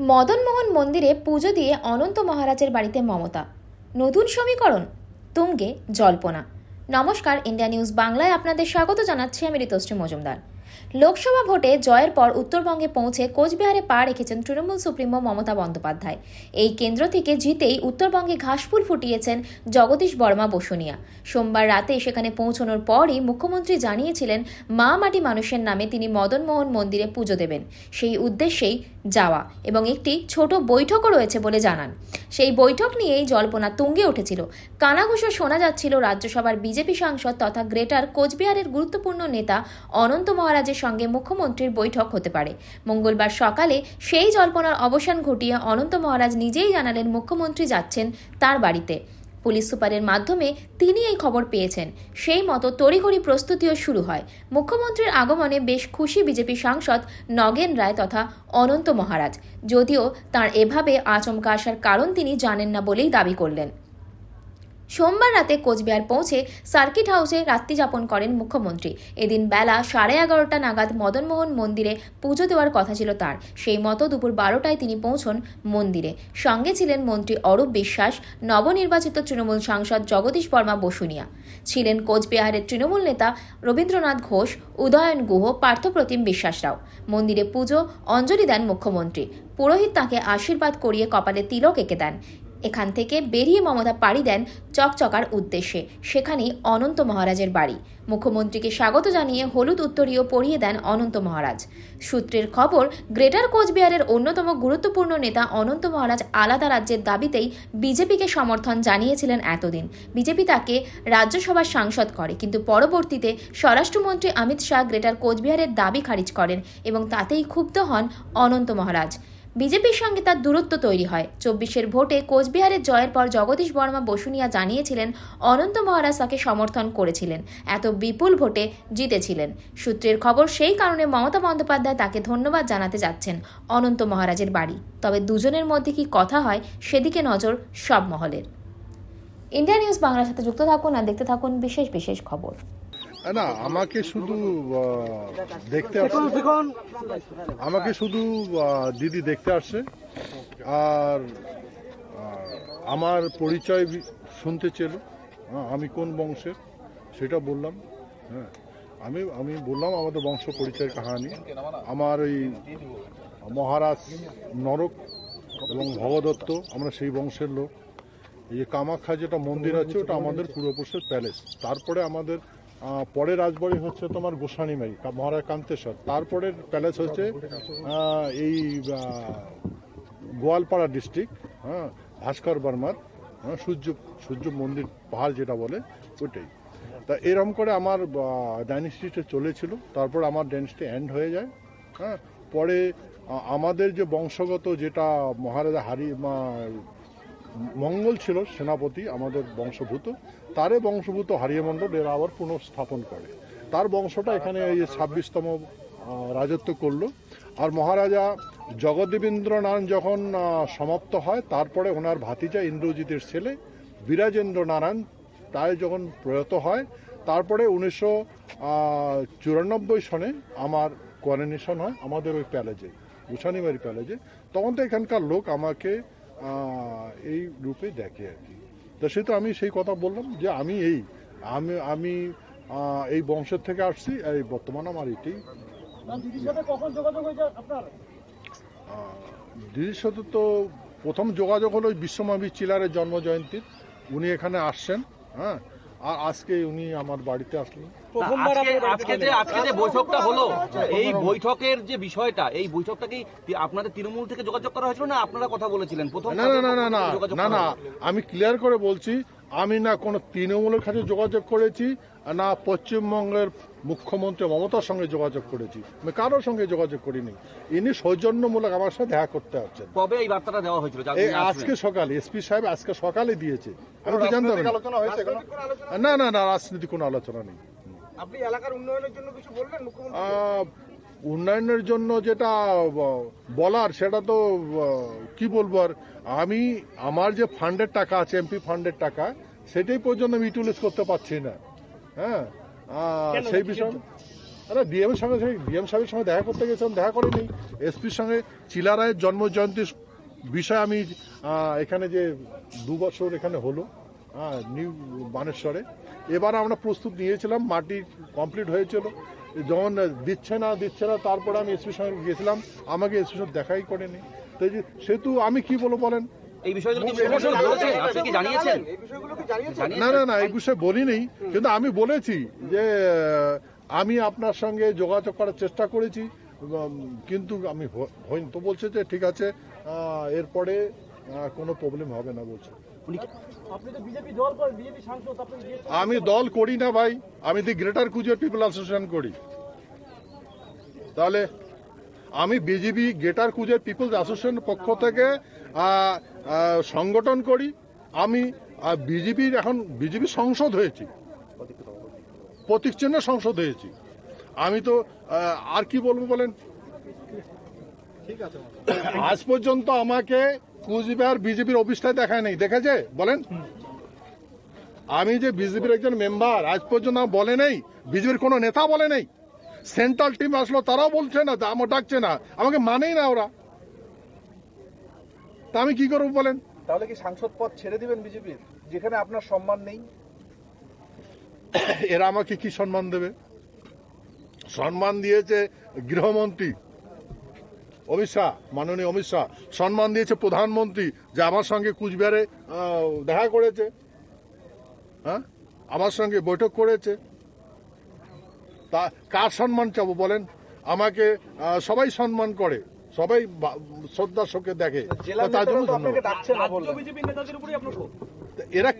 মদনমোহন মন্দিরে পুজো দিয়ে অনন্ত মহারাজের বাড়িতে মমতা। নতুন সমীকরণ, তুঙ্গে জল্পনা। নমস্কার, ইন্ডিয়া নিউজ বাংলায় আপনাদের স্বাগত জানাচ্ছি আমি ঋতশ্রী মজুমদার। লোকসভা ভোটে জয়ের পর উত্তরবঙ্গে পৌঁছে কোচবিহারে পা রেখেছেন তৃণমূল সুপ্রিমো মমতা বন্দ্যোপাধ্যায়। এই কেন্দ্র থেকে জিতেই উত্তরবঙ্গে ঘাসফুল ফুটিয়েছেন জগদীশ বর্মা বসুনিয়া। সোমবার রাতে সেখানে পৌঁছানোর পরই মুখ্যমন্ত্রী জানিয়েছিলেন, মা মাটি মানুষের নামে তিনি মদনমোহন মন্দিরে পুজো দেবেন। সেই উদ্দেশ্যেই যাওয়া এবং একটি ছোট বৈঠকও রয়েছে বলে জানান। সেই বৈঠক নিয়েই জল্পনা তুঙ্গে উঠেছিল। কানাঘুষো শোনা যাচ্ছিল, রাজ্যসভার বিজেপি সাংসদ তথা গ্রেটার কোচবিহারের গুরুত্বপূর্ণ নেতা অনন্ত মহারাজের সঙ্গে মুখ্যমন্ত্রীর বৈঠক হতে পারে। মঙ্গলবার সকালে সেই জল্পনার অবসান ঘটিয়ে অনন্ত মহারাজ নিজেই জানালেন মুখ্যমন্ত্রী যাচ্ছেন তার বাড়িতে। পুলিশ সুপারের মাধ্যমে তিনি এই খবর পেয়েছেন। সেই মতো তড়িঘড়ি প্রস্তুতিও শুরু হয়। মুখ্যমন্ত্রীর আগমনে বেশ খুশি বিজেপি সাংসদ নগেন রায় তথা অনন্ত মহারাজ। যদিও তার এভাবে আচমকা আসার কারণ তিনি জানেন না বলেই দাবি করলেন। সোমবার রাতে কোচবিহার পৌঁছে সার্কিট হাউসে রাত্রি যাপন করেন মুখ্যমন্ত্রী। এদিন বেলা সাড়ে এগারোটা নাগাদ মদনমোহন মন্দিরে পুজো দেওয়ার কথা ছিল তার। সেই মতো দুপুর বারোটায় তিনি পৌঁছন মন্দিরে। সঙ্গে ছিলেন মন্ত্রী অরূপ বিশ্বাস, নবনির্বাচিত তৃণমূল সাংসদ জগদীশ বর্মা বসুনিয়া। ছিলেন কোচবিহারের তৃণমূল নেতা রবীন্দ্রনাথ ঘোষ, উদয়ন গুহ, পার্থপ্রতিম বিশ্বাসরাও মন্দিরে পুজো, অঞ্জলি দেন মুখ্যমন্ত্রী। পুরোহিত তাকে আশীর্বাদ করিয়ে কপালে তিলক এঁকে দেন। এখান থেকে বেরিয়ে মমতা পাড়ি দেন চকচকার উদ্দেশ্যে, সেখানেই অনন্ত মহারাজের বাড়ি। মুখ্যমন্ত্রীকে স্বাগত জানিয়ে হলুদ উত্তরীয় পরিয়ে দেন অনন্ত মহারাজ। সূত্রের খবর, গ্রেটার কোচবিহারের অন্যতম গুরুত্বপূর্ণ নেতা অনন্ত মহারাজ আলাদা রাজ্যের দাবিতেই বিজেপিকে সমর্থন জানিয়েছিলেন এতদিন। বিজেপি তাকে রাজ্যসভার সাংসদ করে, কিন্তু পরবর্তীতে স্বরাষ্ট্রমন্ত্রী অমিত শাহ গ্রেটার কোচবিহারের দাবি খারিজ করেন এবং তাতেই ক্ষুব্ধ হন অনন্ত মহারাজ। বিজেপির সঙ্গে তার দূরত্ব তৈরি হয়। চব্বিশের ভোটে কোচবিহারের জয়ের পর জগদীশ বর্মা বসুনিয়া জানিয়েছিলেন, অনন্ত মহারাজ তাকে সমর্থন করেছিলেন। এত বিপুল ভোটে জিতেছিলেন। সূত্রের খবর, সেই কারণে মমতা বন্দ্যোপাধ্যায় তাকে ধন্যবাদ জানাতে যাচ্ছেন অনন্ত মহারাজের বাড়ি। তবে দুজনের মধ্যে কি কথা হয়, সেদিকে নজর সব মহলের ইন্ডিয়া নিউজ বাংলার সাথে যুক্ত থাকুন আর দেখতে থাকুন বিশেষ বিশেষ খবর। না আমাকে শুধু দেখতে আসছে। আমাকে শুধু দিদি দেখতে আসছে। আর আমার পরিচয় শুনতে চেল। আমি কোন বংশের? সেটা বললাম। হ্যাঁ আমি আমি বললাম আমাদের বংশ পরিচয় কাহানি। আমার ওই মহারাজ নরক এবং ভগদত্ত আমরা সেই বংশের লোক। এই যে কামাখ্যা যেটা মন্দির আছে ওটা আমাদের পূর্বপুরুষের প্যালেস তারপরে আমাদের পরের রাজবাড়ি হচ্ছে তোমার গোসানিমারি মহারাজ কান্তেশ্বর। তারপরের প্যালেস হচ্ছে এই গোয়ালপাড়া ডিস্ট্রিক্ট হ্যাঁ ভাস্কর বর্মার সূর্য সূর্য মন্দির পাহাড় যেটা বলে, ওইটাই। তা এরকম করে আমার ডাইনেস্টিটা চলেছিল, তারপর আমার ডাইনেস্টি এন্ড হয়ে যায় হ্যাঁ। পরে আমাদের যে বংশগত যেটা মহারাজা হারি মঙ্গল ছিল, সেনাপতি, আমাদের বংশভূত তারে বংশভূত হারিয়ে মণ্ডল এরা আবার পুনঃস্থাপন করে। তার বংশটা এখানে এই ছাব্বিশতম রাজত্ব করল। আর মহারাজা জগদেবেন্দ্র নারায়ণ যখন সমাপ্ত হয়, তারপরে ওনার ভাতিজা ইন্দ্রজিতের ছেলে বিরাজেন্দ্র নারায়ণ তাই যখন প্রয়াত হয়, তারপরে উনিশশো চুরানব্বই সনে আমার কোয়ারেনেশন হয়, আমাদের ওই প্যালেজে গুছানিবাড়ি প্যালেজে। তখন তো এখানকার লোক আমাকে এই রূপে দেখে আর কি। তো সেহেতু আমি সেই কথা বললাম যে আমি এই আমি আমি এই বংশের থেকে আসছি এই বর্তমান আমার এটি। দিদির সাথে তো প্রথম যোগাযোগ হলো ওই বিশ্বমাবী চিলারের জন্ম জয়ন্তীর উনি এখানে আসছেন হ্যাঁ? আর আজকে উনি আমার বাড়িতে আসলেন। প্রথমবার আজকে যে আজকে যে বৈঠকটা হলো এই বৈঠকের যে বিষয়টা এই বৈঠকটা কি আপনাদের তৃণমূল থেকে যোগাযোগ করা হয়েছিল না আপনারা কথা বলেছিলেন? প্রথম না না না না না যোগাযোগ না করা আমি ক্লিয়ার করে বলছি আমি না কোনো তৃণমূলের কাছে যোগাযোগ করেছি না পশ্চিমবঙ্গের মুখ্যমন্ত্রী মমতার সঙ্গে যোগাযোগ করেছি। আমি কারোর সঙ্গে যোগাযোগ করিনি। ইনি সৌজন্যমূলক আমার সাথে দেখা করতে আসছেন। কবে এই বার্তাটা দেওয়া হয়েছিল? আজকে সকালে এসপি সাহেব আজকে সকালে দিয়েছে। আমি তো জানতাম না। আলোচনা হয়েছে না না না রাজনীতি কোনো আলোচনা নেই। আপনি এলাকার উন্নয়নের জন্য কিছু বলবেন মুখ্যমন্ত্রী আহ, উন্নয়নের জন্য যেটা বলার সেটা তো কি বলব আর আমি আমার যে ফান্ডের টাকা আছে এমপি ফান্ডের টাকা সেটাই পর্যন্ত আমি ইউটিলাইজ করতে পারছি না। হ্যাঁ? সেই বিষয়ে আরে ডিএম এর সঙ্গে ডিএম সাহেবের সঙ্গে দেখা করতে গেছিলাম দেখা করিনি। এসপির সঙ্গে চিলারায়ের জন্ম জয়ন্তীর বিষয়ে আমি এখানে যে দু বছর এখানে হলো হ্যাঁ, নিউ বানেশ্বরে। এবার আমরা প্রস্তুত নিয়েছিলাম মাটি কমপ্লিট হয়েছিল। যখন দিচ্ছে না দিচ্ছে না তারপরে আমি এসপির সঙ্গে গেছিলাম। আমাকে এসপির সঙ্গে দেখাই করেনি। তো সেহেতু আমি কি বলব বলেন? না না না এই বিষয়ে বলিনি। কিন্তু আমি বলেছি যে আমি আপনার সঙ্গে যোগাযোগ করার চেষ্টা করেছি। কিন্তু আমি হইনি। তো বলছে যে ঠিক আছে এরপরে কোনো প্রবলেম হবে না বলছে। আমি দল করি না ভাই আমি the greater Coochbehar people association করি। তাহলে আমি BJP greater Coochbehar peoples association পক্ষ থেকে সংগঠন করি। আমি বিজেপির এখন বিজেপি সংসদ হয়েছি। প্রতীক চিহ্ন সংসদ হয়েছি। আমি তো আর কি বলব বলেন? আজ পর্যন্ত আমাকে কুচবিহার বিজেপির অফিসটাই দেখায় নেই। দেখেছে? বলেন। আমি যে বিজেপির একজন মেম্বার আজ পর্যন্ত বলে নেই। বিজেপির কোনো নেতা বলে নেই। সেন্ট্রাল টিম আসলো তারাও বলছে না আমার ডাকছে না। আমাকে মানেই না ওরা। তা আমি কি করব বলেন? তাহলে কি সাংসদ পদ ছেড়ে দিবেন বিজেপির যেখানে আপনার সম্মান নেই? এরা আমাকে কি সম্মান দেবে? সম্মান দিয়েছে গৃহমন্ত্রী। অমিত শাহ মাননীয় অমিত শাহ সম্মান দিয়েছে প্রধানমন্ত্রী যে আমার সঙ্গে কুচবিহারে দেখা করেছে। হ্যাঁ? আমার সঙ্গে বৈঠক করেছে। তা কার সম্মান চাবো বলেন? আমাকে আহ, সবাই সম্মান করে সবাই শ্রদ্ধার চোখে দেখে। তার জন্য। এরা